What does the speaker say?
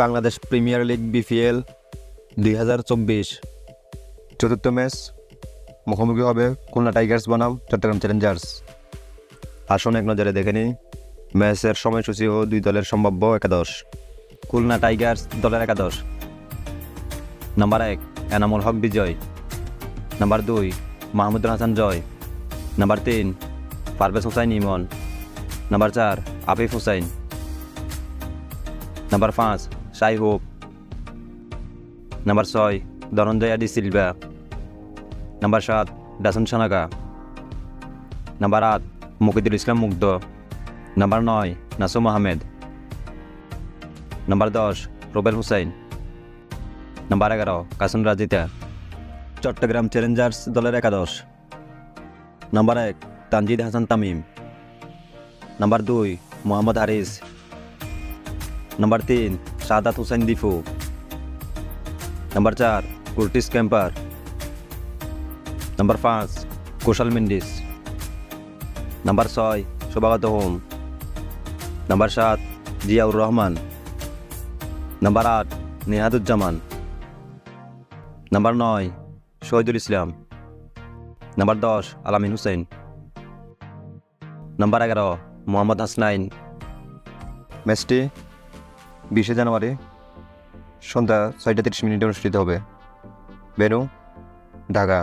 Bangladesh premier league BPL দুই হাজার চব্বিশ। চতুর্থ ম্যাচ মুখোমুখি হবে খুলনা টাইগার্স বনাম, চট্টগ্রাম চ্যালেঞ্জার্স। আসুন এক নজরে দেখে নিই, ম্যাচের সময়সূচি ও দুই দলের সম্ভাব্য একাদশ। খুলনা টাইগার্স দলের একাদশ। নাম্বার এক, এনামুল হক বিজয়। নাম্বার দুই মাহমুদুল হাসান জয়। নাম্বার তিন, পারভেজ হোসাইন ইমন। নাম্বার চার, আফিফ হুসাইন। নাম্বার পাঁচ শাই হোপ নাম্বার ছয়, ধনঞ্জয় আদি সিলভা। নাম্বার সাত, ডাসন সানাকা নাম্বার আট, মুকিদুল ইসলাম মুগ্ধ। নাম্বার নয় নাসুম আহমেদ নাম্বার দশ, রুবেল হুসাইন। নাম্বার এগারো কাসুম রাজিতা। চট্টগ্রাম চ্যালেঞ্জার্স দলের একাদশ। নাম্বার এক, তানজিদ হাসান তামিম। নাম্বার দুই, মোহাম্মদ হারিস। নাম্বার তিন সাদাত হুসাইন দিফু নাম্বার চার কুর্টিস ক্যাম্পার নাম্বার পাঁচ কুশল মেন্ডিস নাম্বার ছয় শোভাগত হোম নাম্বার সাত জিয়াউর রহমান নাম্বার আট নেহাদুজ্জামান নাম্বার নয় শহীদুল ইসলাম নাম্বার দশ আলামিন হুসেন নাম্বার এগারো মোহাম্মদ হাসনাইন ম্যাচটি বিশে জানুয়ারি সন্ধ্যা ছয়টা তিরিশ মিনিটে অনুষ্ঠিত হবে। বেনু ঢাকা।